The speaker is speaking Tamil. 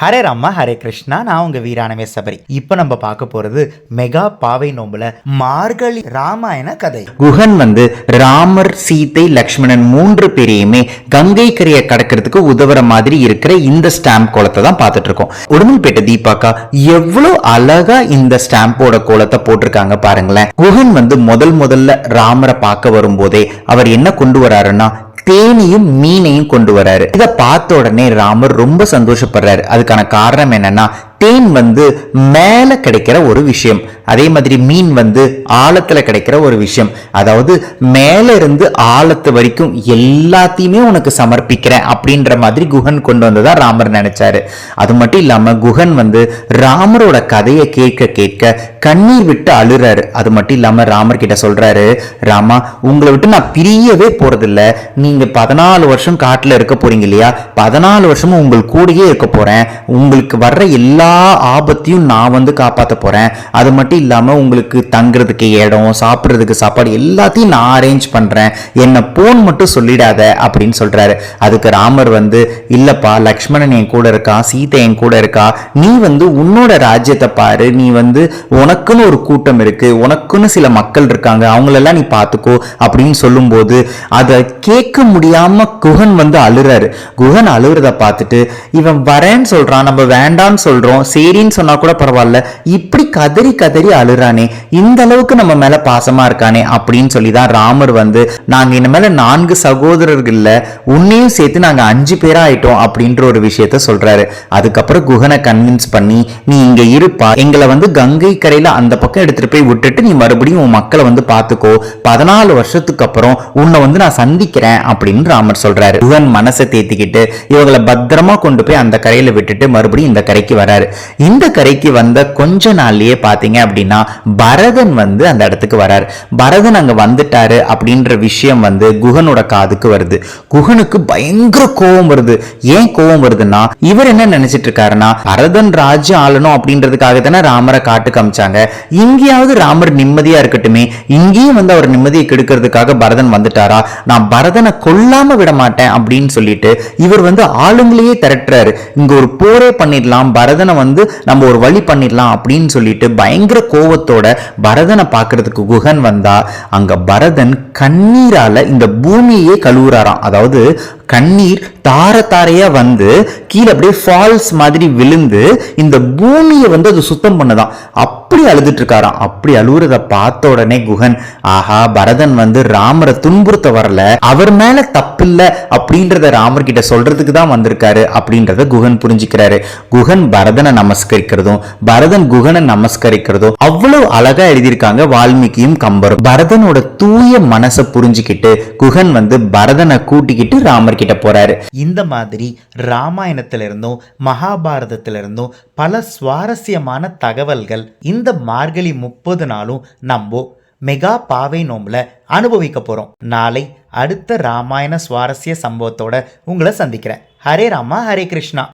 ஹரே ராமா ஹரே கிருஷ்ணா நான் உங்க வீராணவே சபரி. இப்போ நம்ம பார்க்க போறது மெகா பாவை நோம்புல மார்கழி ராமாயண கதை. குஹன் வந்து ராமர் சீதை லக்ஷ்மணன் மூன்று பேரையுமே கங்கை கரையை கடக்கிறதுக்கு உதவுற மாதிரி இருக்கிற இந்த ஸ்டாம்ப் கோலத்தை தான் பார்த்துட்டு இருக்கோம். உடுமல்பேட்டை தீபாக்கா எவ்வளவு அழகா இந்த ஸ்டாம்போட கோலத்தை போட்டிருக்காங்க பாருங்களேன். குஹன் வந்து முதல் முதல்ல ராமரை பார்க்க வரும்போதே அவர் என்ன கொண்டு வராருன்னா தேனியும் மீனையும் கொண்டு வராரு. இதை பார்த்த உடனே ராமர் ரொம்ப சந்தோஷப்படுறாரு. அதுக்கான காரணம் என்னன்னா தேன் வந்து மேல கிடைக்கிற ஒரு விஷயம். அதே மாதிரி மீன் வந்து ஆழத்துல கிடைக்கிற ஒரு விஷயம். அதாவது மேல இருந்து ஆழத்து வரைக்கும் எல்லாத்தையுமே உனக்கு சமர்ப்பிக்கிறேன் அப்படின்ற மாதிரி குஹன் கொண்டு வந்ததா ராமர் நினைச்சாரு. அது மட்டும் இல்லாம குஹன் வந்து ராமரோட கதையை கேட்க கேட்க கண்ணீர் விட்டு அழுறாரு. அது மட்டும் இல்லாம ராமர் கிட்ட சொல்றாரு ராமா உங்களை விட்டு நான் பிரியவே போறதில்ல. நீங்க பதினாலு வருஷம் காட்டுல இருக்க போறீங்க இல்லையா? பதினாலு வருஷமும் உங்கள் கூடயே இருக்க போறேன். உங்களுக்கு வர்ற எல்லா ஆபத்தையும் நான் வந்து காப்பாற்ற போறேன். அது மட்டும் இல்லாம உங்களுக்கு தங்குறதுக்கு இடம் சாப்பிட்றதுக்கு சாப்பாடு எல்லாத்தையும் நான் அரேஞ்ச் பண்றேன். என்னை போன் மட்டும் சொல்லிடாத அப்படின்னு சொல்றாரு. அதுக்கு ராமர் வந்து இல்லப்பா லக்ஷ்மணன் என் கூட இருக்கா? சீதை என் கூட இருக்கா? நீ வந்து உன்னோட ராஜ்யத்தை பாரு. நீ வந்து உனக்குன்னு ஒரு கூட்டம் இருக்கு. உனக்குன்னு சில மக்கள் இருக்காங்க. அவங்களெல்லாம் நீ பார்த்துக்கோ அப்படின்னு சொல்லும்போது அதை கேட்க முடியாம குகன் வந்து அழுறாரு. குகன் அழுகிறத பார்த்துட்டு இவன் வரேன்னு சொல்றான். நம்ம வேண்டான்னு சொல்றோம். சரின்னு சொன்னா கூட பரவாயில்ல. இப்படி கதறி கதறி அழுறானே இந்த அளவுக்கு நம்ம மேல பாசமா இருக்கானே அப்படின்னு சொல்லி தான் ராமர் வந்து நாங்க இனிமேல நான்கு சகோதரர்கள்ல உன்னையும் சேர்த்து நாங்க அஞ்சு பேரா ஆயிட்டோம் அப்படின்ற ஒரு விஷயத்த சொல்றாரு. அதுக்கப்புறம் குகனை கன்வின்ஸ் பண்ணி நீ இங்க இருப்பா எங்களை வந்து கங்கை கரையில அந்த பக்கம் எடுத்துட்டு போய் விட்டுட்டு நீ மறுபடியும் உன் மக்களை வந்து பாத்துக்கோ. பதினாலு வருஷத்துக்கு அப்புறம் உன்னை வந்து நான் சந்திக்கிறேன் அப்படின்னு ராமர் சொல்றாரு. குகன் மனசை தேத்திக்கிட்டு இவங்களை பத்திரமா கொண்டு போய் அந்த கரையில விட்டுட்டு மறுபடியும் இந்த கரைக்கு வராரு. இந்த கரைக்கு வந்த கொஞ்ச நாள்லயே பாத்தீங்க அப்படின்னா பரதன் வந்து அந்த இடத்துக்கு வரார். பரதன் அங்க வந்துட்டாரு அப்படின்ற விஷயம் வந்து குகனோட காதுக்கு வருது. குகனுக்கு பயங்கர கோபம் வருது. ஏன் கோபம் வருதுன்னா இவர் என்ன நினைச்சிட்டு இருக்காருன்னா பரதன் ராஜ்யம் ஆளணும் அப்படின்றதுக்காக தானே ராமரை காட்டு காமிச்சாங்க இங்கேயாவது ராமர் நிம்மதியா இருக்கட்டுமே இங்கேயும் வந்து அவர் நிம்மதியை கெடுக்கிறதுக்காக பரதன் வந்துட்டாரா? நான் பரதனை கொல்லாம விட மாட்டேன் அப்படின்னு சொல்லிட்டு இவர் வந்து ஆளுங்களையே திரட்டுறாரு. இங்க ஒரு போரே பண்ணிடலாம் பரதனை வந்து நம்ம ஒரு வழி பண்ணிடலாம் அப்படின்னு சொல்லிட்டு பயங்கர கோவத்தோட பரதனை பார்க்கறதுக்கு குகன் வந்தா அங்க பரதன் கண்ணீரால இந்த பூமியே கழுவுறாராம். அதாவது கண்ணீர் தார தாரையா வந்து கீழே அப்படியே ஃபால்ஸ் மாதிரி விழுந்து இந்த பூமியை வந்து அது சுத்தம் பண்ணதான். அப்படி அழுதுட்டு இருக்காராம் அப்படி அழுகுறத பார்த்த உடனே குகன் ஆஹா பரதன் வந்து ராமரை துன்புறுத்த வரல. அவர் மேல தப்பில்ல அப்படின்றத ராமர் கிட்ட சொல்றதுக்கு தான் வந்திருக்காரு அப்படின்றத குகன் புரிஞ்சுக்கிறாரு. குகன் பரதனை நமஸ்கரிக்கிறதும் பரதன் குகனை நமஸ்கரிக்கிறதும் அவ்வளவு அழகா எழுதியிருக்காங்க வால்மீகியும் கம்பரும். பரதனோட தூய மனசை புரிஞ்சுக்கிட்டு குகன் வந்து பரதனை கூட்டிக்கிட்டு ராமர் கிட்ட போறாரு. இந்த மாதிரி ராமாயணத்திலிருந்தும் மகாபாரதத்திலிருந்தும் பல சுவாரஸ்யமான தகவல்கள் இந்த மார்கழி முப்பது நாளும் நம்ம மெகா பாவை நோம்பில் அனுபவிக்க போகிறோம் நாளை அடுத்த ராமாயண சுவாரஸ்ய சம்பவத்தோட உங்களை சந்திக்கிறேன். ஹரே ராமா ஹரே கிருஷ்ணா.